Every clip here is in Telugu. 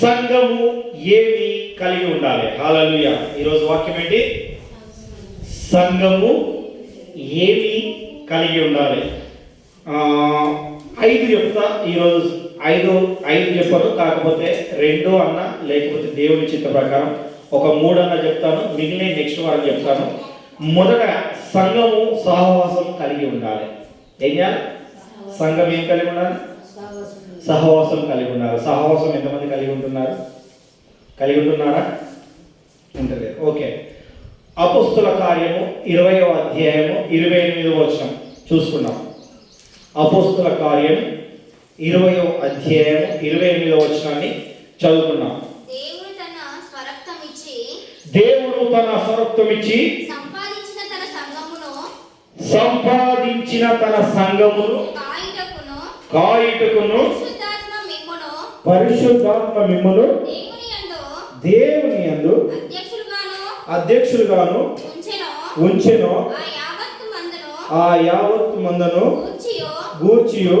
సంఘము ఏమి కలిగి ఉండాలి. హల్లెలూయా ఈరోజు వాక్యం ఏంటి? సంఘము ఏమి కలిగి ఉండాలి. ఆ, ఐదు చెప్తా. ఈరోజు ఐదు ఐదు చెప్పను కాకపోతే రెండు అన్న లేకపోతే దేవుని చిత్త ప్రకారం ఒక మూడు అన్న చెప్తాను. మిగిలిన నెక్స్ట్ వారం చెప్తాను. మొదట సంఘము సహవాసం కలిగి ఉండాలి. ఏం చేయాలి? సంఘం ఏం కలిగి ఉండాలి? సహవాసం కలిగి ఉండాలి. సహవాసం ఎంతమంది కలిగి ఉంటున్నారు? కలిగి ఉంటున్నారా? ఉంటుంది. ఓకే. అపుస్తుల కార్యము ఇరవయో అధ్యాయము ఇరవై ఎనిమిదవ వచనం చూసుకున్నాం అపుస్తుల కార్యం ఇరవయో అధ్యాయం ఇరవై ఎనిమిదవ వచనాన్ని చదువుకున్నాం దేవుడు తన స్వరక్తం ఇచ్చి దేవుడు తన స్వరత్వం ఇచ్చి సంపాదించిన తన సంఘమును సంపాదించిన తన సంఘమును కాయుటకును పరిశుద్ధాత్మ మిమ్మును దేవుని యందు అధ్యక్షులుగాను ఉంచెను. ఆ యావత్తు మందును గూర్చియు.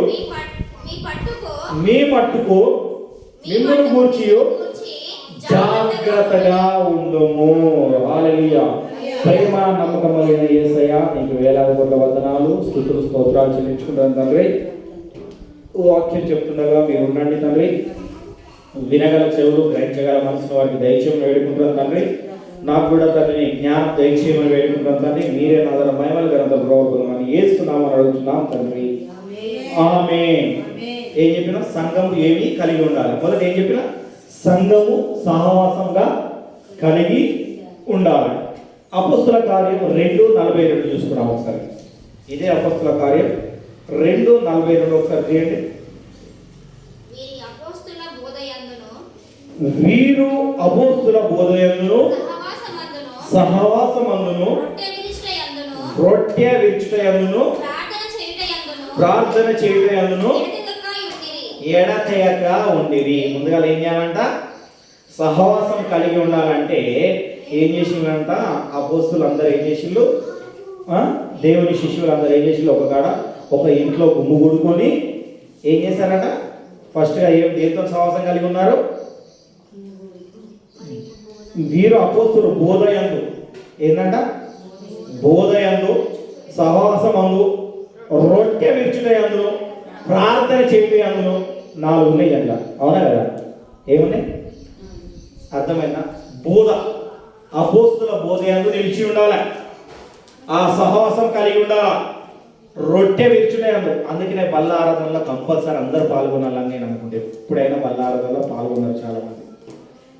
మీ మట్టుకు మిమ్మల్ని గూర్చియు. జాగ్రత్తగా ఉండుము. హల్లెలూయా ప్రేమ నమ్మకమైన యేసయ్య నీకు వేలాది కోట్ల వందనాలు స్తుతులు స్తోత్రాలు చెల్లించుకుంటాను తండ్రి. వాక్యం చెప్తుండగా మీరు ఉండండి తండ్రి. వినగల చెవులు గ్రహించగల మనసును వారికి దయచేయమని వేడుకుంటున్నాను తండ్రి. నాకు కూడా తండ్రి జ్ఞానం దయచేయమని వేడుకుంటున్నాను తండ్రి. మీరే నా దగ్గర మహిమలు గనంత ప్రభుత్వం ఏస్తున్నామని అడుగుతున్నాం తండ్రి. ఆమె ఏం చెప్పినా సంఘము ఏమి కలిగి ఉండాలి. మొదట ఏం చెప్పినా? సంఘము సహవాసంగా కలిగి ఉండాలి. అపస్తుల కార్యం రెండు నలభై రెండు చూసుకున్నాం ఒకసారి. ఇదే అపస్తుల కార్యం. రెండు నలభై రెండు ఒకసారి చేయండి. వీరి అపోస్తుల బోధయందును సహవాసమందును రొట్టె విరిచిటయందును ప్రార్థన చేయుటయందును ఎడతెగక ఉండిరి. ముందుగా ఏం చేయాలంట? సహవాసం కలిగి ఉండాలంటే ఏం చేసిందంట అబ్బోస్తులు అందరు ఏం చేసిండ్రు దేవుని శిష్యులు అందరు ఏం చేసిండ్రు ఒక కాడ ఒక ఇంట్లో గుమ్ము గుడుకొని ఏం చేశారట? ఫస్ట్గా ఏం దేంతో సహవాసం కలిగి ఉన్నారు? వీరు అపోస్తులు బోధయందు. ఏంటంట బోధయందు సహవాసమందు రొట్టె విచ్చుటయందు ప్రార్థన చేయుటయందును నాలుగు ఉన్నాయి అట్లా అవునా కదా? ఏమున్నాయి? అర్థమైందా? బోధ. అపోస్తుల బోధ ఎందు నిలిచి ఉండాలి. ఆ సహవాసం కలిగి ఉండాలా? రొట్టె విరుచుటయందు అందుకనే బల్ల ఆరాధనలో కంపల్సరీ అందరూ పాల్గొనాలని నేను అనుకుంటే. ఎప్పుడైనా బల్ల ఆరాధనలో పాల్గొన్నారు చాలా మంది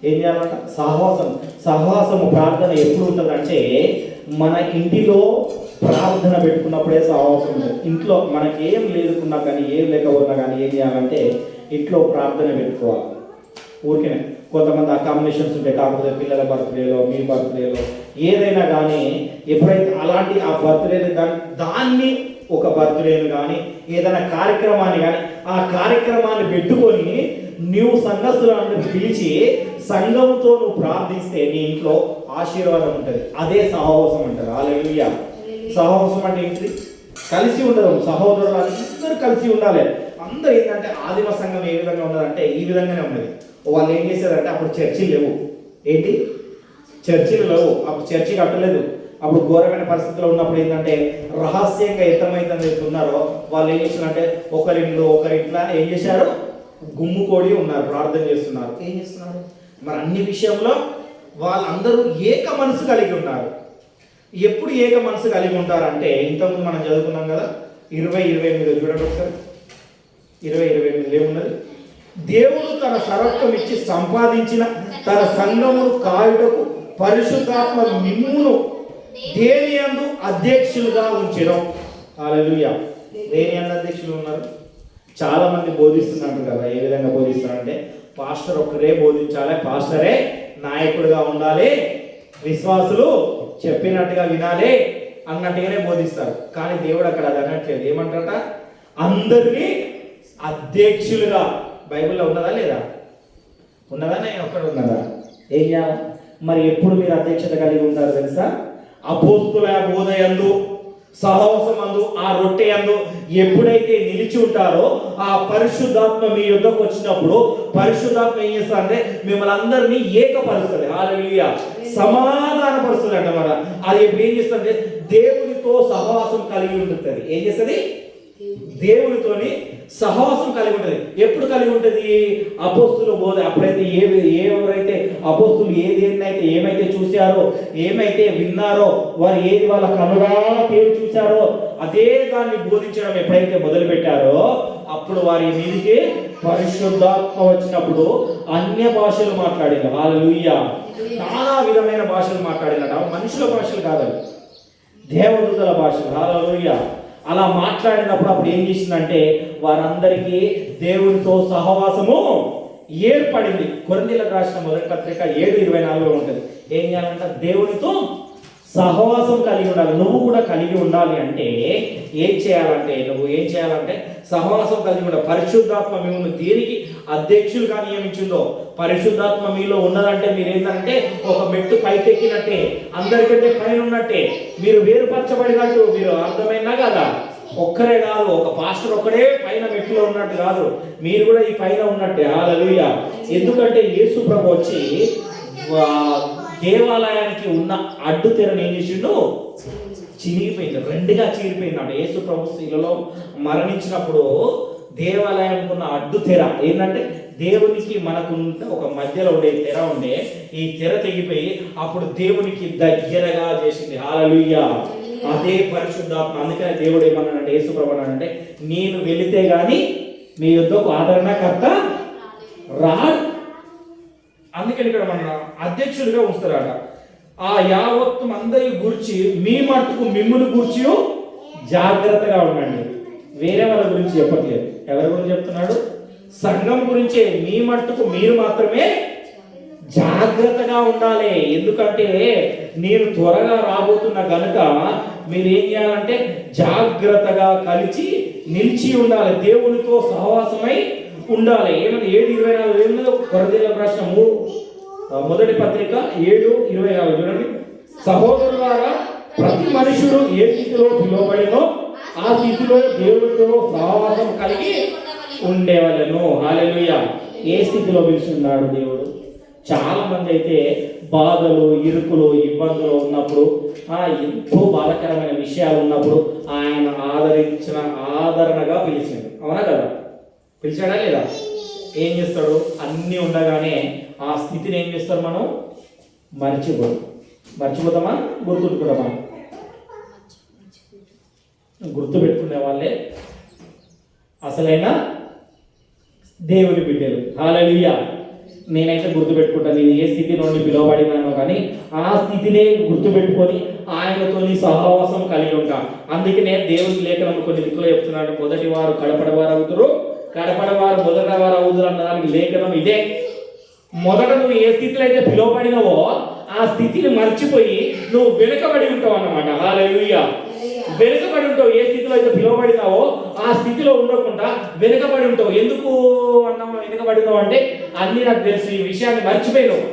ఏం చేయాలంట? సహవాసం. సహవాసము ప్రార్థన ఎప్పుడు ఉంటుందంటే మన ఇంటిలో ప్రార్థన పెట్టుకున్నప్పుడే సహవాసం ఉంటుంది. ఇంట్లో మనకి ఏం లేదుకున్నా కానీ ఏం లేకపోయినా కానీ ఏం చేయాలంటే ఇంట్లో ప్రార్థన పెట్టుకోవాలి. ఊరికే కొంతమంది అకామిడేషన్స్ ఉంటాయి కాకపోతే పిల్లల బర్త్డేలో మీ బర్త్డేలో ఏదైనా కానీ ఎప్పుడైతే అలాంటి ఆ బర్త్డేని దాన్ని దాన్ని ఒక బర్త్డేని కానీ ఏదైనా కార్యక్రమాన్ని కానీ ఆ కార్యక్రమాన్ని పెట్టుకొని నువ్వు సంఘస్థులను పిలిచి సంఘంతో నువ్వు ప్రార్థిస్తే నీ ఇంట్లో ఆశీర్వాదం ఉంటుంది. అదే సహవాసం అంటారు. ఆలయ సహవాసం అంటే ఏంటి కలిసి ఉండడం. సహోదరులు అందరూ కలిసి ఉండాలి. అందరూ ఏంటంటే ఆదిమ సంఘం ఏ విధంగా ఉన్నదంటే ఈ విధంగానే ఉన్నది. వాళ్ళు ఏం చేశారంటే అప్పుడు చర్చిలు లేవు. ఏంటి? చర్చిలు లేవు. అప్పుడు చర్చి కట్టలేదు. అప్పుడు ఘోరమైన పరిస్థితుల్లో ఉన్నప్పుడు ఏంటంటే రహస్యంగా ఎంతమైందని ఉన్నారో వాళ్ళు ఏం చేశారంటే ఒకరింట్లో ఒకరింట్లో ఏం చేశారు? గుమ్ముకోడి ఉన్నారు ప్రార్థన చేస్తున్నారు. ఏం చేస్తున్నారు? మరి అన్ని విషయంలో వాళ్ళందరూ ఏక మనసు కలిగి ఉన్నారు. ఎప్పుడు ఏక మనసు కలిగి ఉంటారంటే ఇంతకుముందు మనం చదువుకున్నాం కదా ఇరవై ఇరవై ఎనిమిది చూడండి ఒకసారి. ఇరవై ఇరవై ఎనిమిది ఏమున్నది దేవుడు తన సరత్వం ఇచ్చి సంపాదించిన తన సంఘమును కాయుటకు పరిశుద్ధాత్మ మిమ్మును దేని యందు అధ్యక్షులుగా ఉంచడం హల్లెలూయా. దేని అందు అధ్యక్షులు ఉన్నారు? చాలా మంది బోధిస్తున్నారు కదా ఏ విధంగా బోధిస్తారంటే పాస్టర్ ఒక్కరే బోధించాలి పాస్టరే నాయకుడిగా ఉండాలి విశ్వాసులు చెప్పినట్టుగా వినాలి అన్నట్టుగానే బోధిస్తారు. కానీ దేవుడు అక్కడ అది అనట్లేదు. ఏమంటారట? అందరినీ అధ్యక్షులుగా బైబిల్లో ఉన్నదా లేదా? ఉన్నదా? నేను ఒక్కడ ఉన్నదా? ఏం చేయాలి మరి ఎప్పుడు మీరు అధ్యక్షత కలిగి ఉంటారు తెలుసా? అపోస్తుల బోధయందు సహవాసమందు ఆ రొట్టె అందు ఎప్పుడైతే నిలిచి ఉంటారో ఆ పరిశుద్ధాత్మ మీ యుద్ధకు వచ్చినప్పుడు పరిశుద్ధాత్మ ఏం చేస్తారంటే మిమ్మల్ని అందరినీ ఏకపరుస్తుంది. హాలలుయ సమాధానపరుస్తుంది అన్నమాట అది ఇప్పుడు ఏం చేస్తుంది దేవునితో సహవాసం కలిగి ఉంటుంది ఏం చేస్తుంది? దేవునితోని సహవాసం కలిగి ఉంటుంది. ఎప్పుడు కలిగి ఉంటుంది? అపోస్తుల బోధ. అప్పుడైతే ఏ ఎవరైతే అపోస్తులు ఏది ఏంటైతే ఏమైతే చూశారో ఏమైతే విన్నారో వారు ఏది వాళ్ళ కనుగా పేరు చూశారో అదే దాన్ని బోధించడం ఎప్పుడైతే మొదలు పెట్టారో అప్పుడు వారి మీదికి పరిశుద్ధాత్మ వచ్చినప్పుడు అన్య భాషలు మాట్లాడింది హాలలుయ్య నానా విధమైన భాషలు మాట్లాడినట మనుషుల భాషలు కాదండి దేవదూతల భాషలు. హాలూయ అలా మాట్లాడినప్పుడు అప్పుడు ఏం చేసిందంటే వారందరికీ దేవునితో సహవాసము ఏర్పడింది. కొరందీలకు రాసిన మొదటి పత్రిక ఏడు ఇరవై నాలుగులో ఉంటుంది. ఏం చేయాలంటే? దేవునితో సహవాసం కలిగి ఉండాలి. నువ్వు కూడా కలిగి ఉండాలి అంటే ఏం చేయాలంటే నువ్వు ఏం చేయాలంటే సహవాసం కలిగి ఉండాలి పరిశుద్ధాత్మ మిమ్మల్ని దేనికి అధ్యక్షులుగా నియమించిందో పరిశుద్ధాత్మ మీలో ఉన్నదంటే మీరు ఏంటంటే ఒక మెట్టు పైకెక్కినట్టే అందరికంటే పైన ఉన్నట్టే మీరు వేరుపరచబడినట్టు మీరు అర్థమైనా కదా? ఒక్కరే కాదు ఒక పాస్టర్ ఒక్కడే పైన మెట్టులో ఉన్నట్టు కాదు. మీరు కూడా ఈ పైన ఉన్నట్టే. హాలలుయ. ఎందుకంటే యేసు ప్రభు వచ్చి దేవాలయానికి ఉన్న అడ్డు తెరను ఏం చేసిండు? చినిగిపోయింది రెండుగా చీరిపోయింది అంటే. యేసు ప్రభు శిలలో మరణించినప్పుడు దేవాలయానికి ఉన్న అడ్డు తెర ఏంటంటే దేవునికి మనకు ఒక మధ్యలో ఉండే తెర ఉండే ఈ తెర తెగిపోయి అప్పుడు దేవునికి దగ్గరగా చేసింది. హాలలుయ్య అదే పరిశుద్ధాత్మ. అందుకనే దేవుడు ఏమన్నాడంటే యేసు ప్రభు అన్నాడంటే నేను వెళితే గాని మీ యుద్ధకు ఆదరణకర్త రాడు. అందుకని ఇక్కడ మన అధ్యక్షుడిగా ఉంచుతారట. ఆ యావత్తు అందరి గురించి మీ మట్టుకు మిమ్ముని గురించి జాగ్రత్తగా ఉండండి. వేరే వాళ్ళ గురించి చెప్పట్లేదు. ఎవరి గురించి చెప్తున్నాడు? సంఘం గురించే. మీ మట్టుకు మీరు మాత్రమే జాగ్రత్తగా ఉండాలి. ఎందుకంటే నేను త్వరగా రాబోతున్న కనుక మీరు ఏం చేయాలంటే జాగ్రత్తగా కలిసి నిలిచి ఉండాలి. దేవునితో సహవాసమై ఉండాలి. ఏమన్నా ఏడు ఇరవై నాలుగు ఏమన్నా కొరదేల ప్రశ్న మూడు మొదటి పత్రిక ఏడు ఇరవై నాలుగు చూడండి. సహోదరులారా ప్రతి మనుషుడు ఏ స్థితిలో పిలువబడినో ఆ స్థితిలో దేవుడితో సహవాసం కలిగి ఉండేవాళ్ళను. హాలెలుయ ఏ స్థితిలో పిలుచున్నాడు దేవుడు? చాలా మంది అయితే బాధలు ఇరుకులు ఇబ్బందులు ఉన్నప్పుడు ఆ ఎంతో బాధకరమైన విషయాలు ఉన్నప్పుడు ఆయన ఆదరించిన ఆదరణగా పిలిచాడు. అవునా కదా? పిలిచాడా లేదా? ఏం చేస్తాడు? అన్నీ ఉండగానే ఆ స్థితిని ఏం చేస్తారు మనం? మర్చిపోదు మర్చిపోతామా? గుర్తుంటుకుంటామా గుర్తు పెట్టుకునే వాళ్ళే అసలైన దేవుని బిడ్డలు. హాలలుయ. నేనైతే గుర్తుపెట్టుకుంటాను నేను ఏ స్థితి నుండి పిలువబడినానో కానీ ఆ స్థితినే గుర్తుపెట్టుకొని ఆయనతో సహవాసం కలిగి ఉంటా. అందుకనే దేవుని లేఖనం కొన్ని దిక్కులో చెప్తున్నాడు. మొదటి వారు కడపడవారు అవుతారు కడపడవారు మొదటి మొదట వారు అవుతారు అన్న దానికి లేఖనం ఇదే. మొదట నువ్వు ఏ స్థితిలో అయితే పిలువబడినవో ఆ స్థితిని మర్చిపోయి నువ్వు వెనుకబడి ఉంటావు అన్నమాట. హాలూయ వెనుకబడి ఉంటావు. ఏ స్థితిలో అయితే పిలువబడినావో ఆ స్థితిలో ఉండకుండా వెనుకబడి ఉంటావు. ఎందుకు అన్నావు? వెనుకబడినావు అంటే అన్ని నాకు తెలుసు. ఈ విషయాన్ని మర్చిపోయినావు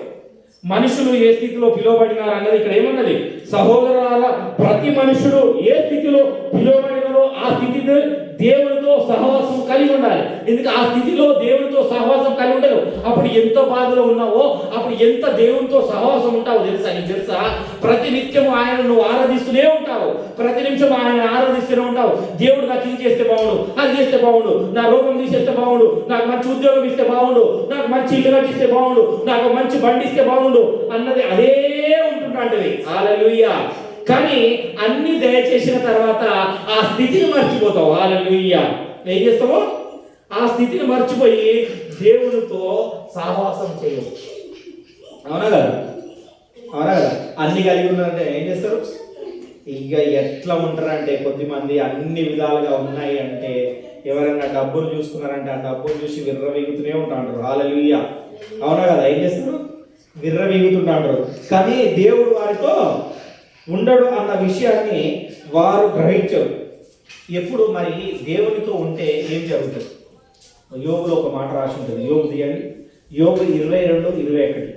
మనుషులు ఏ స్థితిలో పిలువబడినారు అన్నది ఇక్కడ ఏమన్నది? సహోదరాల ప్రతి మనుషుడు ఏ స్థితిలో పిలువబడినారో ఆ స్థితిని దేవునితో సహవాసం కలిగి ఉండాలి. ఎందుకు? ఆ స్థితిలో ఉండదు అప్పుడు ఎంత బాధలో ఉన్నావో అప్పుడు ఎంత దేవునితో సహవాసం ఉంటావో తెలుసా నీకు తెలుసా? ప్రతి నిత్యం ఆయన నువ్వు ఆరాధిస్తూనే ఉంటావు. ప్రతి నిమిషం ఆయన ఆరాధిస్తూనే ఉంటావు. దేవుడు నాకు ఇది చేస్తే బాగుండు అది చేస్తే బాగుండు నా రోగం తీసేస్తే బాగుండు నాకు మంచి ఉద్యోగం ఇస్తే బాగుండు నాకు మంచి ఇల్లు కట్టిస్తే బాగుండు నాకు మంచి బండి ఇస్తే బాగుండు అన్నది అదే ఉంటుంటాంటివి. హల్లెలూయా. కానీ అన్ని దయచేసిన తర్వాత ఆ స్థితిని మర్చిపోతావు. హల్లెలూయా. ఏం చేస్తావు? ఆ స్థితిని మర్చిపోయి దేవునితో సహవాసం చేయవు అవునా కదా? అవునా కదా? అన్ని కలిగి ఉన్నారంటే ఏం చేస్తారు? ఇక ఎట్లా ఉంటారంటే కొద్దిమంది అన్ని విధాలుగా ఉన్నాయి అంటే ఎవరైనా డబ్బులు చూసుకున్నారంటే ఆ డబ్బులు చూసి విర్రవీగుతూనే ఉంటాడు ఉంటారు హాలలుయ్య అవునా కదా? ఏం చేస్తారు? విర్రవీగుతుంటాడు కానీ దేవుడు వారితో ఉండడు అన్న విషయాన్ని వారు గ్రహించరు. ఎప్పుడు మరి దేవునితో ఉంటే ఏం జరుగుతుంది? యోగులో ఒక మాట రాసి ఉంటుంది. యోగు తీయండి. యోగు ఇరవై రెండు ఇరవై ఒకటి.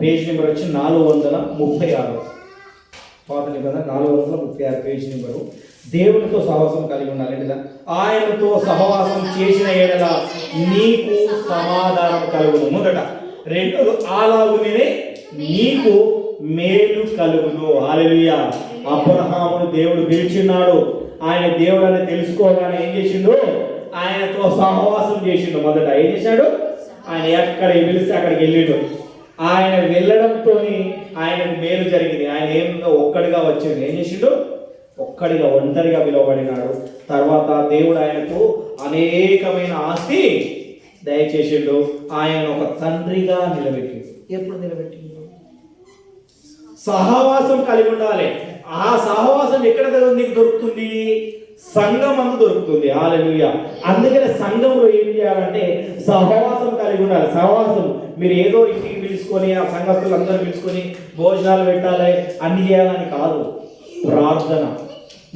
పేజ్ నెంబర్ వచ్చి నాలుగు వందల ముప్పై ఆరు. పాత నిబంధన నాలుగు వందల ముప్పై ఆరు పేజ్ నెంబరు. దేవునితో సహవాసం కలిగి ఉండాలి. లేదా ఆయనతో సహవాసం చేసిన ఏడల నీకు సమాధానం కలుగును. మొదట రెండోది అలాగునే నీకు మేలు కలుగును. ఆలయ అబ్రహామును దేవుడు పిలిచిన్నాడు. ఆయన దేవుడు అని తెలుసుకోగానే ఏం చేసిండు? ఆయనతో సహవాసం చేసిండు. మొదట ఏం చేశాడు? ఆయన ఎక్కడ పిలిస్తే అక్కడికి వెళ్ళిండు. ఆయన వెళ్ళడంతో ఆయనకు మేలు జరిగింది. ఆయన ఏమిందో ఒక్కడిగా వచ్చిండు. ఏం చేసిండు? ఒక్కడిగా ఒంటరిగా పిలువబడినాడు. తర్వాత దేవుడు ఆయనకు అనేకమైన ఆస్తి దయచేసిండు. ఆయన ఒక తండ్రిగా నిలబెట్టిండు. ఎప్పుడు నిలబెట్టిండు? సహవాసం కలిగి ఉండాలి. ఆ సహవాసం ఎక్కడ నీకు దొరుకుతుంది? సంఘం అందు దొరుకుతుంది. ఆలయ అందుకనే సంఘంలో ఏం చేయాలంటే సహవాసం కలిగి ఉండాలి. సహవాసం మీరు ఏదో ఇంటికి పిలుచుకొని ఆ సంఘస్థులు అందరూ పిలుచుకొని భోజనాలు పెట్టాలి. అన్ని చేయాలని కాదు. ప్రార్థన.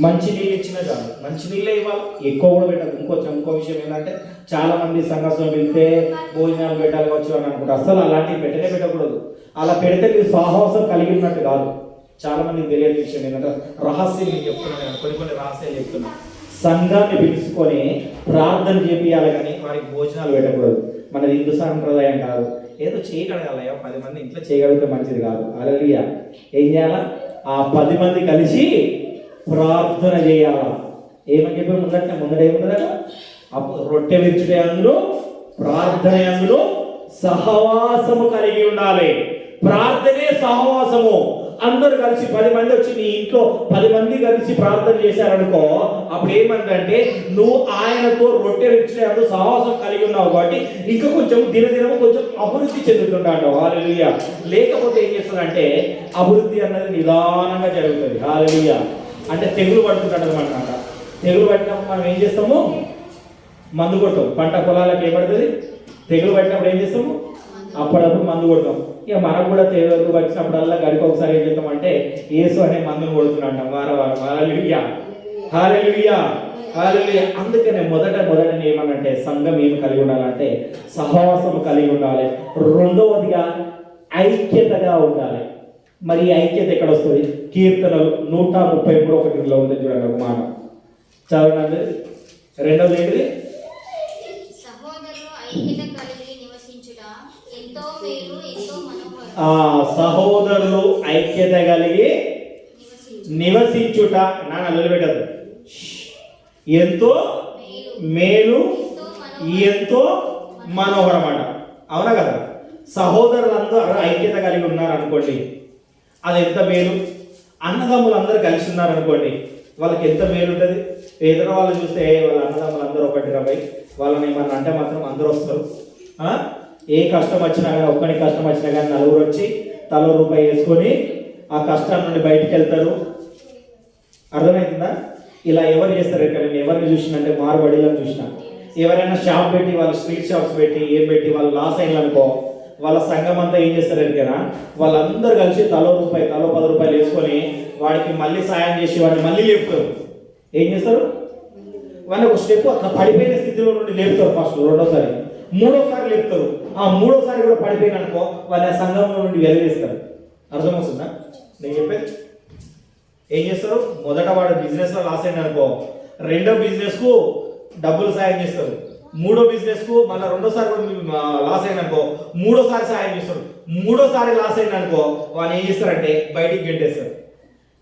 మంచి నీళ్ళు ఇచ్చినా చాలు. మంచి నీళ్ళే ఇవ్వాలి. ఎక్కువ కూడా పెట్టదు ఇంకో ఇంకో విషయం ఏంటంటే చాలా మంది సంఘస్థులు వెళ్తే భోజనాలు పెట్టాలి వచ్చు అని అనుకుంటారు. అసలు అలాంటివి పెట్టనే పెట్టకూడదు. అలా పెడితే మీరు సాహసం కలిగి ఉన్నట్టు కాదు. చాలా మందికి తెలియని విషయం ఏంటంటే రహస్యం నేను చెప్తున్నాను నేను కొన్ని కొన్ని రహస్యాలు చెప్తున్నా సంఘాన్ని పిలుచుకొని ప్రార్థన చేపియాలి కానీ వారికి భోజనాలు పెట్టకూడదు. మనది హిందూ సాంప్రదాయం కాదు. ఏదో చేయగలగాలయ్యా పది మంది ఇంట్లో చేయగలిగితే మంచిది కాదు. అలలియ. ఏం చేయాలా? ఆ పది మంది కలిసి ప్రార్థన చేయాలా? ఏమని చెప్పి ముందట? ముందట ఏముందట? అప్పుడు రొట్టె విరుచుడే అందులో ప్రార్థన అందులో సహవాసము కలిగి ఉండాలి. ప్రార్థనే సహవాసము. అందరూ కలిసి పది మంది వచ్చి నీ ఇంట్లో పది మంది కలిసి ప్రార్థన చేశారనుకో అప్పుడు ఏమంటే నువ్వు ఆయనతో రొట్టె విరుచుడే సాహసం కలిగి ఉన్నావు కాబట్టి ఇంకా కొంచెం దినదినము కొంచెం అభివృద్ధి చెందుతున్నాడు హాలెలుయ లేకపోతే ఏం చేస్తుందంటే అభివృద్ధి అన్నది నిదానంగా జరుగుతుంది. హాలెలుయ అంటే తెగులు పడుతుంటాడు అనమాట తెగులు పట్టినప్పుడు మనం ఏం చేస్తాము? మందు కొడతాం. పంట పొలాలకు ఏమడుతుంది తెగులు పట్టినప్పుడు ఏం చేస్తాము? అప్పుడప్పుడు మందు కొడతాం. ఇక మనకు కూడా తెగులు వచ్చినప్పుడల్లా గడికి ఒకసారి ఏం చేస్తామంటే ఏసు అనే మందును కొడుతున్నాం వార వారం హాలెలుయా హాలెలుయా హాలెలుయా అందుకనే మొదట మొదట ఏమనంటే సంఘం ఏమి కలిగి ఉండాలంటే సహవాసం కలిగి ఉండాలి. రెండవదిగా ఐక్యతగా ఉండాలి. మరి ఐక్యత ఎక్కడ వస్తుంది? కీర్తనలు నూట ముప్పై మూడు ఒకటిలో ఉంది చూడండి ఒక మాట. చదవండి రెండవది ఏంటిది సహోదరులు ఐక్యత కలిగి నివసించుట ఎంతో మేలు ఎంతో మనోహరం ఆ సహోదరులు ఐక్యత కలిగి నివసించుట నాన్న నిలబెట్టదు. ఎంతో మేలు ఎంతో మనోహరం ఎంతో అవునా కదా? సహోదరులందరూ ఐక్యత కలిగి ఉన్నారు అనుకోండి అది ఎంత మేలు? అన్నదమ్ములు అందరూ కలిసి ఉన్నారు అనుకోండి వాళ్ళకి ఎంత మేలు ఉంటుంది ఎదురు వాళ్ళు చూస్తే వాళ్ళ అన్నదమ్ములు అందరూ ఒకటి రాబోయి వాళ్ళని ఏమన్నా అంటే మాత్రం అందరూ వస్తారు. ఏ కష్టం వచ్చినా కానీ ఒక్కడి కష్టం వచ్చినా కానీ నలుగురు వచ్చి తలో రూపాయి వేసుకొని ఆ కష్టం నుండి బయటకు వెళ్తారు. అర్థమవుతుందా ఇలా ఎవరు చేస్తారు ఇక్కడ? నేను ఎవరిని చూసినంటే మారుబడిలను చూసిన. ఎవరైనా షాప్ పెట్టి వాళ్ళు స్వీట్ షాప్స్ పెట్టి ఏం పెట్టి వాళ్ళు లాస్ అయిన అనుకో వాళ్ళ సంఘం అంతా ఏం చేస్తారు ఎరికైనా వాళ్ళందరూ కలిసి తలో రూపాయి తలో పది రూపాయలు వేసుకొని వాడికి మళ్ళీ సాయం చేసి వాడిని మళ్ళీ లేపుతారు. ఏం చేస్తారు? వాళ్ళు ఒక స్టెప్ అట్లా పడిపోయిన స్థితిలో నుండి లేపుతారు ఫస్ట్ రెండోసారి. మూడోసారి లేపుతారు. ఆ మూడోసారి కూడా పడిపోయిన అనుకో వాళ్ళు ఆ సంఘంలో నుండి వెలివేస్తారు. అర్థమవుతుందా? నేను చెప్పేది ఏం చేస్తారు? మొదట వాడు బిజినెస్లో లాస్ అయింది అనుకో రెండో బిజినెస్కు డబ్బులు సాయం చేస్తారు. మూడో బిజినెస్కు మళ్ళీ రెండోసారి కూడా లాస్ అయింది అనుకో మూడోసారి సాయం చేస్తారు. మూడోసారి లాస్ అయింది అనుకో వాళ్ళు ఏం చేస్తారంటే బయటికి గెంటేస్తారు.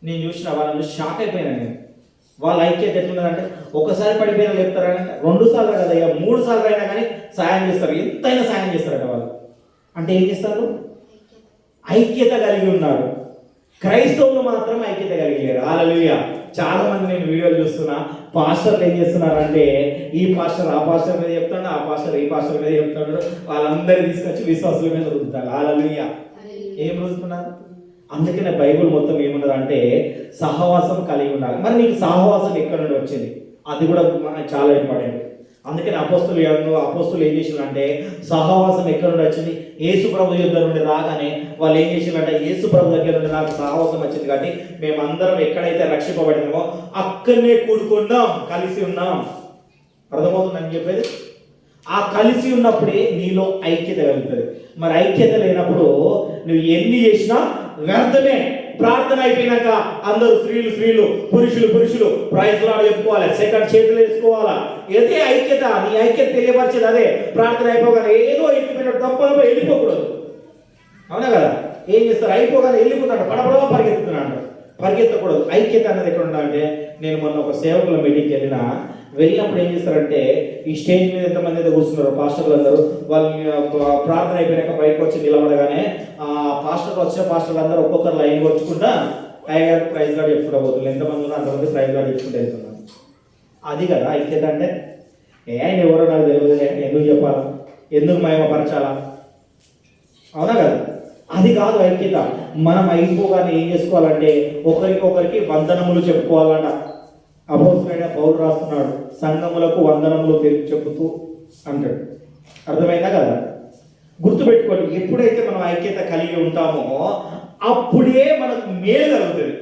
నేను చూసిన వాళ్ళని షాక్ అయిపోయినా నేను వాళ్ళ ఐక్యత ఎట్లున్నదంటే ఒకసారి పడిపోయినా లేపుతారంటే రెండు సార్లు కదా ఇక మూడు సార్లు అయినా కానీ సాయం చేస్తారు. ఎంతైనా సాయం చేస్తారట వాళ్ళు. అంటే ఏం చేస్తారు? ఐక్యత కలిగి ఉన్నారు. క్రైస్తవులు మాత్రం ఐక్యత కలిగి లేరు. హాలలుయ చాలా మంది నేను వీడియోలు చూస్తున్నా పాస్టర్లు ఏం చేస్తున్నారంటే ఈ పాస్టర్ ఆ పాస్టర్ మీద చెప్తాడు ఆ పాస్టర్ ఈ పాస్టర్ మీద చెప్తాడు వాళ్ళందరినీ తీసుకొచ్చి విశ్వాసుల మీద రుద్దుతారు. హాలలుయ ఏం రుద్దుతున్నారు? అందుకనే బైబిల్ మొత్తం ఏమున్నది అంటే సహవాసం కలిగి ఉండాలి. మరి నీకు సహవాసం ఎక్కడ నుండి వచ్చింది? అది కూడా మనకు చాలా ఇంపార్టెంట్. అందుకని అపోస్తులు ఎవరు అపోస్తులు ఏం చేసినారంటే సహవాసం ఎక్కడ నుండి వచ్చింది? యేసు ప్రభు యుద్ధ నుండి రాగానే వాళ్ళు ఏం చేసినారంటే యేసు ప్రభు దగ్గర నుండి నాకు సహవాసం వచ్చింది కాబట్టి మేమందరం ఎక్కడైతే రక్షింపబడినామో అక్కడనే కూడుకున్నాం కలిసి ఉన్నాం. అర్థమవుతుందని చెప్పేది? ఆ కలిసి ఉన్నప్పుడే నీలో ఐక్యత కలుగుతుంది. మరి ఐక్యత లేనప్పుడు నువ్వు ఎన్ని చేసినా వ్యర్థమే ప్రార్థన అయిపోయినాక అందరూ స్త్రీలు స్త్రీలు పురుషులు పురుషులు ప్రైజ్ చెప్పుకోవాలి. సెకండ్ చేతులు వేసుకోవాలా? ఏదే ఐక్యత నీ ఐక్యత తెలియపరిచేది అదే. ప్రార్థన అయిపోగానే ఏదో ఎక్కిపోయినట్టు తప్ప వెళ్ళిపోకూడదు. అవునా కదా? ఏం చేస్తారు? అయిపోగానే వెళ్ళిపోతాడు పడపడవ పరిగెత్తుతున్నాడు పరిగెత్తకూడదు. ఐక్యత అనేది ఎక్కడ ఉండాలంటే నేను మొన్న ఒక సేవకుల మీటింగ్కి వెళ్ళిన వెళ్ళినప్పుడు ఏం చేస్తారంటే ఈ స్టేజ్ మీద ఎంతమంది అయితే కూర్చున్నారు పాస్టర్లు అందరూ వాళ్ళు ప్రార్థన అయిపోయాక బయటకు వచ్చి నిలబడగానే ఆ పాస్టర్లు వచ్చే పాస్టర్లు అందరూ ఒక్కొక్కరు లైన్ కొట్టుకుంటా టైగర్ ప్రైజ్ గార్డ్ చెప్పుకుంటా పోతున్నారు. ఎంతమంది ఉన్నా అంతమంది ప్రైజ్ గార్డ్ చెప్పుకుంటూ వెళ్తున్నారు. అది కదా ఐక్యత అంటే ఏ ఆయన ఎవరో నాకు తెలియదు ఎందుకు చెప్పాలా? ఎందుకు మయమపరచాలా అవునా కదా? అది కాదు ఐక్యత. మనం అయిపోగానే ఏం చేసుకోవాలంటే ఒకరికొకరికి వందనములు చెప్పుకోవాలంట. అపోసరైన పౌరు రాస్తున్నాడు సంఘములకు వందనములు తెలి- చెప్పుతూ అంటాడు. అర్థమైందా కదా? గుర్తుపెట్టుకోండి ఎప్పుడైతే మనం ఐక్యత కలిగి ఉంటామో అప్పుడే మనకు మేలు కలుగుతుంది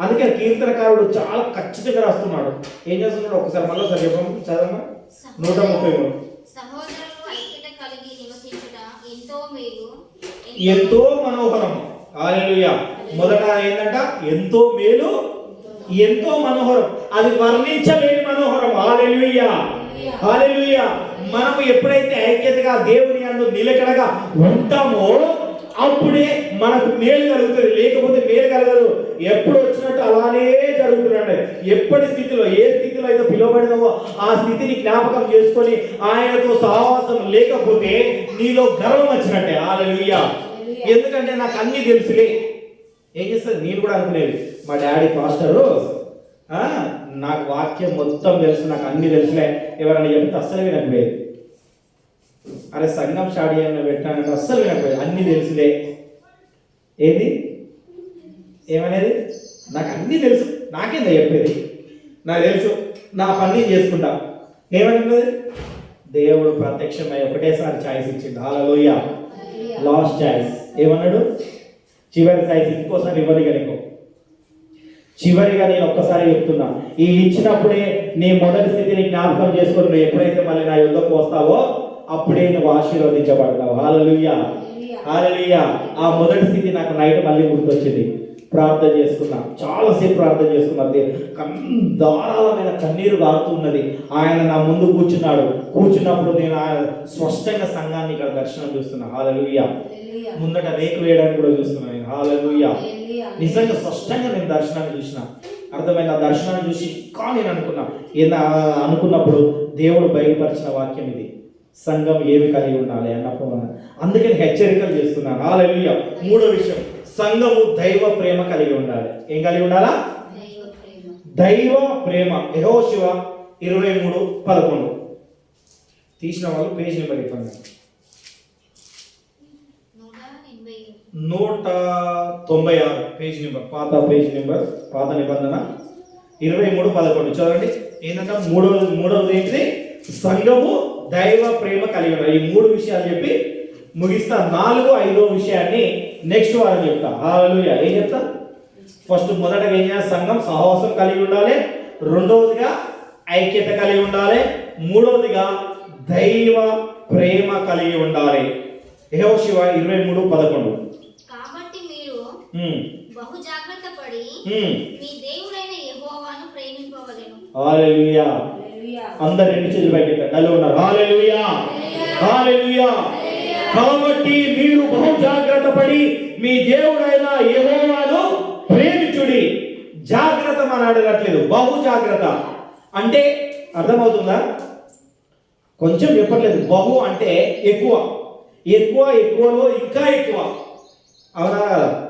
అందుకే కీర్తనకారుడు చాలా ఖచ్చితంగా రాస్తున్నాడు. ఏం చేస్తున్నాడు? ఒకసారి మళ్ళీ చెప్పండి చదవమ్మా. నూట ముప్పై మూడు. ఎంతో మనోహరం. హల్లెలూయా. మొదట ఏంటంట ఎంతో మేలు. ఎంతో మనోహరం. అది వర్ణించలేని మనోహరం. హల్లెలూయా. హల్లెలూయా. మనము ఎప్పుడైతే ఐక్యతగా దేవుని అందు నిలకడగా ఉంటామో అప్పుడే మనకు మేలు కలుగుతుంది. లేకపోతే మేలు కలగదు. ఎప్పుడు వచ్చినట్టు అలానే జరుగుతున్నాడు ఎప్పటి స్థితిలో ఏ స్థితిలో అయితే పిలువబడినవో ఆ స్థితిని జ్ఞాపకం చేసుకొని ఆయనతో సహవాసం లేకపోతే నీలో గర్వం వచ్చినట్టే. హల్లెలూయా. ఎందుకంటే నాకు అన్ని తెలుసులే. ఏం చేస్తుంది నేను కూడా అనుకునేది. మా డాడీ పాస్టరు నాకు వాక్యం మొత్తం తెలుసు నాకు అన్ని తెలుసులే. ఎవరైనా చెప్తే అస్సలు వినకపోయేది అరే సంఘం స్టార్ట్ చేయమని పెట్టానంటే అస్సలు వినకపోయేది అన్ని తెలుసులే. ఏది? ఏమనేది? నాకు అన్ని తెలుసు. నాకేందా చెప్పేది? నాకు తెలుసు. నా పని చేసుకుంటా. ఏమనుకున్నది దేవుడు ప్రత్యక్షమై ఒకటేసారి ఛాయిస్ ఇచ్చిండు. హాలలోయ లాస్ట్ ఛాయిస్. ఏమన్నాడు? చివరి ఛాయిస్ ఇంకోసారి ఇవ్వదు నీకు చివరిగా నేను ఒక్కసారి చెప్తున్నా. ఈ ఇచ్చినప్పుడే నీ మొదటి స్థితిని జ్ఞాపకం చేసుకొని నువ్వు ఎప్పుడైతే మళ్ళీ నా యుద్ధకు వస్తావో అప్పుడే నువ్వు ఆశీర్వదించబడతావు. హాలలుయ్యా హాలలుయ్యా ఆ మొదటి స్థితి నాకు నైట్ మళ్ళీ గుర్తొచ్చింది. ప్రార్థన చేసుకున్నా. చాలాసేపు ప్రార్థన చేసుకున్నా. దే- కన్- ధారాళమైన కన్నీరు కారుతున్నది ఆయన నా ముందు కూర్చున్నాడు. కూర్చున్నప్పుడు నేను ఆయన స్పష్టంగా సంఘాన్ని ఇక్కడ దర్శనం చూస్తున్నా. హాలలుయ్యా ముందట రేకు వేయడానికి కూడా చూస్తున్నాను నిజంగా స్పష్టంగా నేను దర్శనాన్ని చూసిన. అర్థమైన దర్శనాన్ని చూసి ఇంకా నేను అనుకున్నా. ఏదా అనుకున్నప్పుడు దేవుడు బయలుపరిచిన వాక్యం ఇది. సంఘం ఏమి కలిగి ఉండాలి అన్నప్పుడు అందుకని హెచ్చరికలు చేస్తున్నాను. హాలలుయ్య మూడో విషయం. సంఘము దైవ ప్రేమ కలిగి ఉండాలి. ఏం కలిగి ఉండాలా? దైవ ప్రేమ. దైవ ప్రేమ యహో శివ ఇరవై మూడు పదకొండు. తీసిన వాళ్ళు పేజ్ నెంబర్ ఇవ్వండి నూట ఎనభై నూట తొంభై ఆరు పేజ్ నెంబర్ పాత పేజ్ నెంబర్ పాత నిబంధన. ఇరవై మూడు పదకొండు. చూడండి ఏంటంటే మూడో మూడవది ఏంటిది? సంఘము దైవ ప్రేమ కలిగి ఉండాలి ఈ మూడు విషయాలు చెప్పి ముగిస్తా. నాలుగు ఐదో విషయాన్ని నెక్స్ట్ వారం చెప్తా. హాలూయా ఏం చెప్తా? ఫస్ట్ మొదటగా ఏం చేయాలి? సంఘం సహవాసం కలిగి ఉండాలి. రెండవదిగా ఐక్యత కలిగి ఉండాలి. మూడవదిగా దైవ ప్రేమ కలిగి ఉండాలి. యెహో శివ ఇరవై మూడు పదకొండు. బహు జాగ్రత్త పడి. మీ దేవుడైన యెహోవాను ప్రేమింపవలెను. హల్లెలూయా అందరు రెండు చేతులు పైకెత్తండి. డల్లు ఉన్నారు. హల్లెలూయా హల్లెలూయా కాబట్టి మీరు బహు జాగ్రత్త పడి మీ దేవుడైన యెహోవాను ప్రేమించుడి. జాగ్రత్త అని అడగట్లేదు బహు జాగ్రత్త. అంటే అర్థమవుతుందా? కొంచెం చెప్పట్లేదు. బహు అంటే ఎక్కువ. ఎక్కువ ఎక్కువలో ఇంకా ఎక్కువ. అవునా? కదా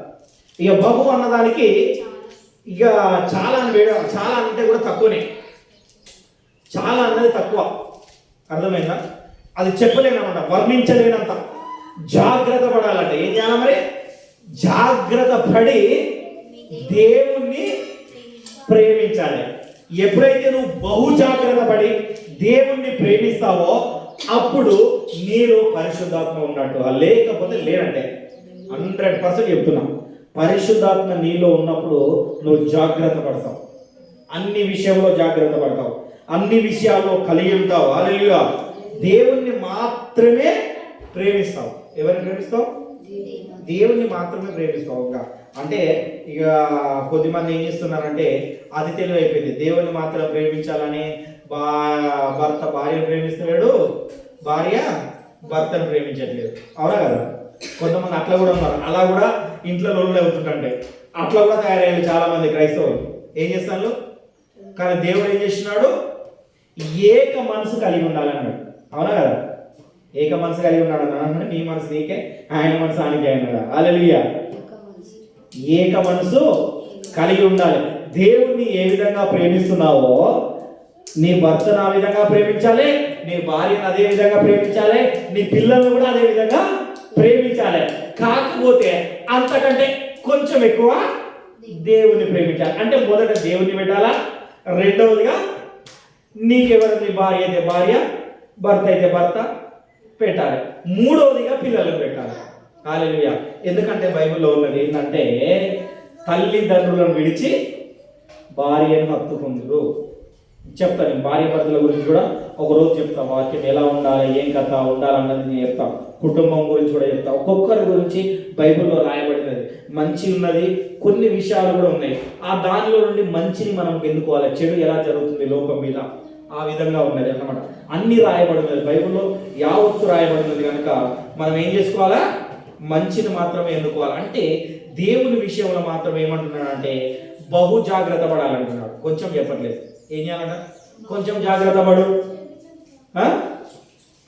ఇక బహు అన్నదానికి ఇక చాలా అని వేడ చాలా అంటే కూడా తక్కువనే. చాలా అన్నది తక్కువ. అర్థమైందా? అది చెప్పలేనమాట వర్ణించలేనంత. జాగ్రత్త పడాలంట. ఏం చేయాలి మరి? జాగ్రత్త పడి దేవుణ్ణి ప్రేమించాలి. ఎప్పుడైతే నువ్వు బహు జాగ్రత్త పడి దేవుణ్ణి ప్రేమిస్తావో అప్పుడు నీలో పరిశుద్ధాత్మ ఉన్నట్టు. లేకపోతే లేనంటే. హండ్రెడ్ పర్సెంట్ చెప్తున్నా. పరిశుద్ధాత్మ నీలో ఉన్నప్పుడు నువ్వు జాగ్రత్త పడతావు. అన్ని విషయంలో జాగ్రత్త పడతావు. అన్ని విషయాల్లో కలిగి ఉంటావు. అలలుగా దేవుణ్ణి మాత్రమే ప్రేమిస్తావు. ఎవరిని ప్రేమిస్తావు? దేవుణ్ణి మాత్రమే ప్రేమిస్తావు. ఇంకా అంటే ఇక కొద్దిమంది ఏం చేస్తున్నారంటే అది తెలివి అయిపోయింది. దేవుని మాత్రం ప్రేమించాలని బా భర్త భార్యను ప్రేమిస్తున్నాడు భార్య భర్తను ప్రేమించట్లేదు. అవునా కదా? కొంతమంది అట్లా కూడా ఉన్నారు. అలా కూడా ఇంట్లో లోన్లు అవుతుంటే అట్లా కూడా తయారయ్యారు చాలా మంది క్రైస్తవులు. ఏం చేస్తాను కానీ దేవుడు ఏం చేస్తున్నాడు? ఏక మనసు కలిగి ఉండాలన్నాడు. అవునా కదా? ఏక మనసు కలిగి ఉన్నాడు అన్నాడు. నీ మనసు నీకే ఆయన మనసు ఆయనకే అన్నాడు. అలలియా ఏక మనసు కలిగి ఉండాలి. దేవుణ్ణి ఏ విధంగా ప్రేమిస్తున్నావో నీ భర్తను ఆ విధంగా ప్రేమించాలి నీ భార్యను అదే విధంగా ప్రేమించాలి నీ పిల్లల్ని కూడా అదే విధంగా ప్రేమించాలి. కాకపోతే అంతకంటే కొంచెం ఎక్కువ దేవుని ప్రేమించాలి. అంటే మొదట దేవుని పెట్టాలా? రెండవదిగా నీకెవరిది భార్య అయితే భార్య భర్త అయితే భర్త పెట్టాలి. మూడవదిగా పిల్లలకు పెట్టాలి. హాలెలుయా ఎందుకంటే బైబిల్లో ఉన్నది ఏంటంటే తల్లిదండ్రులను విడిచి భార్యను హత్తుకుందరు. చెప్తాను భార్య భర్తల గురించి కూడా. ఒక రోజు వాక్యం ఎలా ఉండాలి ఏం కథ ఉండాలన్నది నేను చెప్తాను కుటుంబం గురించి కూడా చెప్తా. ఒక్కొక్కరి గురించి బైబిల్లో రాయబడినది. మంచి ఉన్నది కొన్ని విషయాలు కూడా ఉన్నాయి. ఆ దానిలో నుండి మంచిని మనం ఎన్నుకోవాలి. చెడు ఎలా జరుగుతుంది లోకం మీద? ఆ విధంగా ఉన్నది అన్నమాట. అన్ని రాయబడినది. బైబిల్లో యావత్తు రాయబడినది కనుక మనం ఏం చేసుకోవాలా? మంచిని మాత్రమే ఎన్నుకోవాలి. అంటే దేవుని విషయంలో మాత్రం ఏమంటున్నాడంటే బహు జాగ్రత్త పడాలంటున్నాడు. కొంచెం చెప్పట్లేదు. ఏం చేయాలంట? కొంచెం జాగ్రత్త పడు.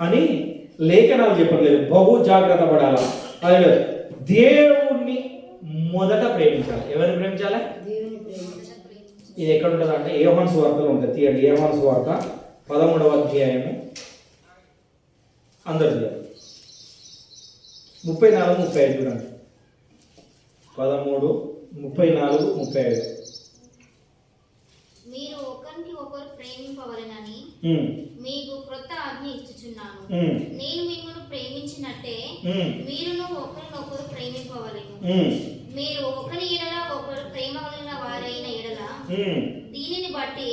అని లేఖనాలు చెప్పట్లేదు. బహు జాగ్రత్త పడాలా? అదే. దేవుణ్ణి మొదట ప్రేమించాలి. ఎవరిని ప్రేమించాలి? ఇది ఎక్కడ ఉంటుంది అంటే ఏహోన్ సువార్తలో ఉంటుంది తీయండి. ఏహోన్ సువార్త పదమూడవ అధ్యాయము. అందరు ముప్పై నాలుగు ముప్పై ఐదు చూడండి. పదమూడు ముప్పై నాలుగు ముప్పై ఐదు. మీరు ఒకరికి ఒకరు ప్రేమింపవలెనని మీకు క్రొత్త ఆజ్ఞ ఇచ్చుచున్నాను. నేను మిమ్మల్ని ప్రేమించినట్టే మీరును ఒకరినొకరు ప్రేమింపవలెను. మీరు ఒకరి ఎడల ఒకరు ప్రేమ వలన వారైన ఎడల. దీనిని బట్టి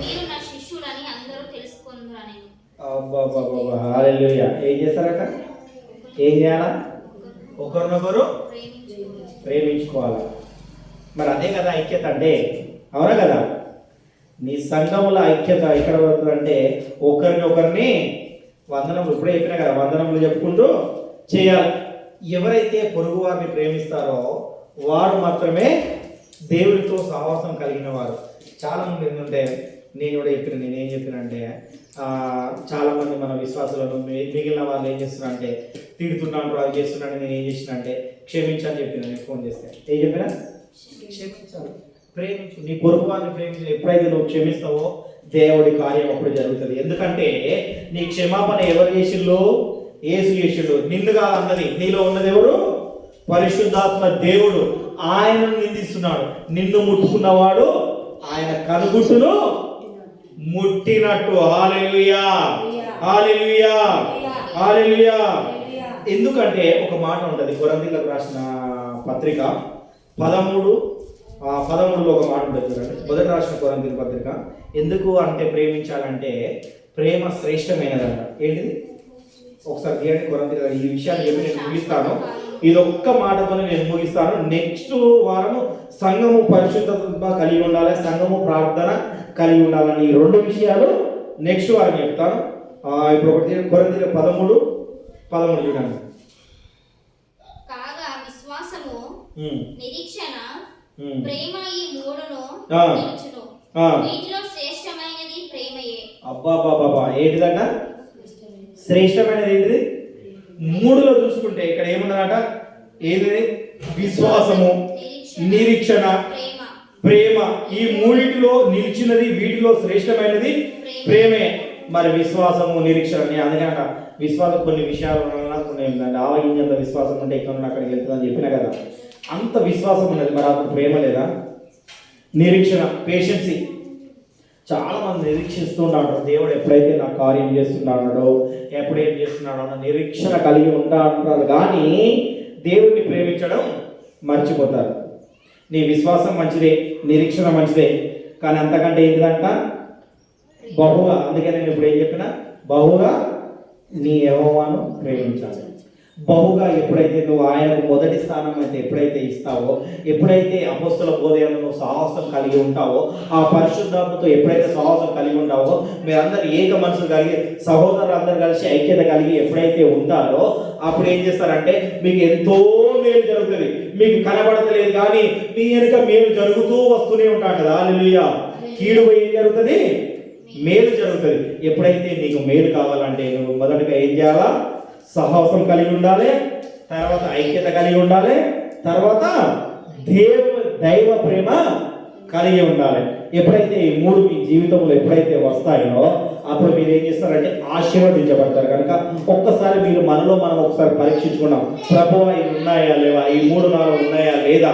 మీరు నా శిష్యులని అందరూ తెలుసుకుందురా నేను అబ్బబ్బబ్బబ్బా, హల్లెలూయా. ఏం చేస్తారట? ఏం చేయాలా? ఒకరినొకరు ప్రేమించుకోవాలి? మరి అదే కదా ఐక్యత అంటే. అవునా కదా? నీ సంఘముల ఐక్యత ఎక్కడ పడుతుందంటే ఒకరిని ఒకరిని వందనములు ఇప్పుడే చెప్పినా కదా వందనములు చెప్పుకుంటూ చేయాలి. ఎవరైతే పొరుగు వారిని ప్రేమిస్తారో వారు మాత్రమే దేవుడితో సహవాసం కలిగిన వారు చాలా మంది ఏంటంటే నేను కూడా చెప్పిన నేను ఏం చెప్పినంటే చాలామంది మన విశ్వాసులను మిగిలిన వాళ్ళు ఏం చేస్తున్నారంటే తిడుతున్నాను అది చేస్తున్నాను నేను ఏం చేసిన అంటే క్షమించని చెప్పిన నేను ఫోన్ చేస్తే. ఏం చెప్పినా? క్షమించాలి ప్రేమించు నీ పొరుగు వారిని ప్రేమించు ఎప్పుడైతే నువ్వు క్షమిస్తావో దేవుడి కార్యం అప్పుడు జరుగుతుంది. ఎందుకంటే నీ క్షమాపణ ఎవరు చేసిళ్ళు ఏసు చేసిళ్ళు నిన్ను కాదన్నది. నీలో ఉన్నది ఎవరు? పరిశుద్ధాత్మ దేవుడు. ఆయనను నిందిస్తున్నాడు. నిన్ను ముట్టుకున్నవాడు ఆయన కనుగుట్టును ముట్టినట్టు. హాలెలుయా హాలెలుయా హాలెలుయా ఎందుకంటే ఒక మాట ఉంటుంది. కొరందీలకు రాసిన పత్రిక పదమూడు పదమూడులో ఒక మాట ఉంటుంది చూడండి. మొదటి రాసిన కొరందీల పత్రిక. ఎందుకు అంటే ప్రేమించాలంటే ప్రేమ శ్రేష్టమైనదంట. ఏంటిది? ఒకసారి తీయండి కొరందీల ఈ విషయాన్ని చెప్పి నేను ముగిస్తాను. ఇది ఒక్క మాటతోనే నేను ముగిస్తాను. నెక్స్ట్ వారము సంఘము పరిశుద్ధత కలిగి ఉండాలి సంఘము ప్రార్థన కలిగి ఉండాలని ఈ రెండు విషయాలు నెక్స్ట్ వారం చెప్తాను. ఆ, ఇప్పుడు ఒకటి కొరందీల పదమూడు. పదమూడు చూడండి. కాగా విశ్వాసము నిరీక్షణ. ప్రేమ ఈ మూడును. నిలుచును. వీటిలో శ్రేష్టమైనది ప్రేమయే. అబ్బా బాబా శ్రేష్టమైనది. ఏంటిది? మూడులో చూసుకుంటే ఇక్కడ ఏమున్నదట? ఏది? విశ్వాసము నిరీక్షణ ప్రేమ. ప్రేమ. ఈ మూడిటిలో నిలిచినది వీటిలో శ్రేష్టమైనది ప్రేమే. మరి విశ్వాసము నిరీక్షణ అందుకనట విశ్వాసం కొన్ని విషయాల వలన కొన్ని ఏంటంటే ఆవగింజంత విశ్వాసం ఉంటే ఇక్కడ నుండి అక్కడికి వెళ్తుందని చెప్పిన కదా. అంత విశ్వాసం ఉన్నది మరి అప్పుడు ప్రేమ లేదా? నిరీక్షణ పేషెన్సీ చాలా మంది నిరీక్షిస్తుంటాడు దేవుడు ఎప్పుడైతే నా కార్యం చేస్తున్నాడో ఎప్పుడేం చేస్తున్నాడో అన్న నిరీక్షణ కలిగి ఉంటా అంటారు. కానీ దేవుడిని ప్రేమించడం మర్చిపోతారు. నీ విశ్వాసం మంచిదే నిరీక్షణ మంచిదే. కానీ అంతకంటే ఏంటిదంట? బహుగా అందుకే నేను ఇప్పుడు ఏం చెప్పిన? బహుగా నీ యెహోవాను ప్రేమించాలి. బహుగా ఎప్పుడైతే నువ్వు ఆయనకు మొదటి స్థానం అయితే ఎప్పుడైతే ఇస్తావో ఎప్పుడైతే అపోస్తుల బోధయంలో నువ్వు సాహసం కలిగి ఉంటావో ఆ పరిశుద్ధాత్మతో ఎప్పుడైతే సాహసం కలిగి ఉంటావో మీరందరూ ఏక మనసు కలిగి సహోదరులందరూ కలిసి ఐక్యత కలిగి ఎప్పుడైతే ఉంటారో అప్పుడు ఏం చేస్తారంటే మీకు ఎంతో మేలు జరుగుతుంది. మీకు కనబడతలేదు కానీ మీ వెనుక మేలు జరుగుతూ వస్తూనే ఉంటాడు కదా. హల్లెలూయా. కీడు ఏం జరుగుతుంది? మేలు జరుగుతుంది. ఎప్పుడైతే నీకు మేలు కావాలంటే నువ్వు మొదటగా ఏం చేయాలా? సాహసం కలిగి ఉండాలి తర్వాత ఐక్యత కలిగి ఉండాలి తర్వాత దేవ దైవ ప్రేమ కలిగి ఉండాలి. ఎప్పుడైతే ఈ మూడు మీ జీవితంలో ఎప్పుడైతే వస్తాయో అప్పుడు మీరు ఏం చేస్తారంటే ఆశీర్వదించబడతారు. కనుక ఒక్కసారి మీరు మనలో మనం ఒకసారి పరీక్షించుకున్నాం. ప్రభు ఇవి ఉన్నాయా లేవా? ఈ మూడు నాలుగు ఉన్నాయా లేదా?